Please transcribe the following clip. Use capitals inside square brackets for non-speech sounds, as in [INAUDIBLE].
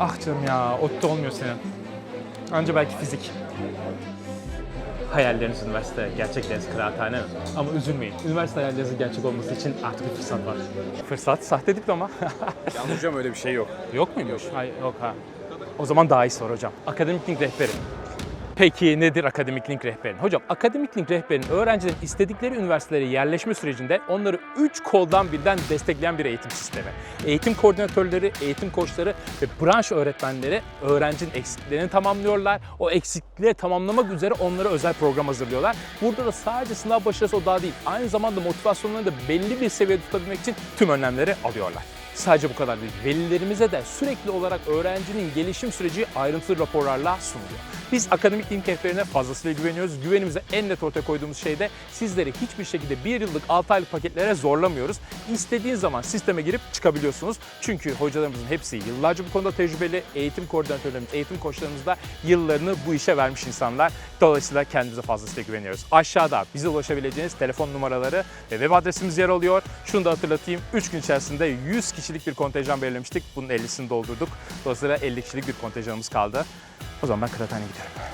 Ah canım ya, ODTÜ olmuyor senin. Anca belki fizik. Hayalleriniz üniversite, gerçekleriniz kıraathane. Ama üzülmeyin. Üniversite hayallerinizin gerçek olması için artık bir fırsat var. Fırsat, sahte diploma. [LAUGHS] Ya hocam öyle bir şey yok. yok muymuş? Hayır, yok ha. O zaman daha iyisi var hocam. Akademik rehberi. Peki nedir akademik link rehberin? Hocam akademik link rehberin öğrencilerin istedikleri üniversitelere yerleşme sürecinde onları 3 koldan birden destekleyen bir eğitim sistemi. Eğitim koordinatörleri, eğitim koçları ve branş öğretmenleri öğrencinin eksiklerini tamamlıyorlar. O eksiklikleri tamamlamak üzere onlara özel program hazırlıyorlar. Burada da sadece sınav başarısı o daha değil. Aynı zamanda motivasyonlarını da belli bir seviyede tutabilmek için tüm önlemleri alıyorlar. Sadece bu kadar değil. Velilerimize de sürekli olarak öğrencinin gelişim süreci ayrıntılı raporlarla sunuluyor. Biz akademik link rehberine fazlasıyla güveniyoruz. Güvenimize en net ortaya koyduğumuz şey de sizleri hiçbir şekilde bir yıllık 6 aylık paketlere zorlamıyoruz. İstediğin zaman sisteme girip çıkabiliyorsunuz. Çünkü hocalarımızın hepsi yıllarca bu konuda tecrübeli. Eğitim koordinatörlerimiz, eğitim koçlarımız da yıllarını bu işe vermiş insanlar. Dolayısıyla kendimize fazlasıyla güveniyoruz. Aşağıda bize ulaşabileceğiniz telefon numaraları ve web adresimiz yer alıyor. Şunu da hatırlatayım. 3 gün içerisinde 100 kişilik bir kontenjan belirlemiştik. Bunun 50'sini doldurduk. Dolayısıyla 50 kişilik bir kontenjanımız kaldı. O zaman ben kıraathaneye gidiyorum.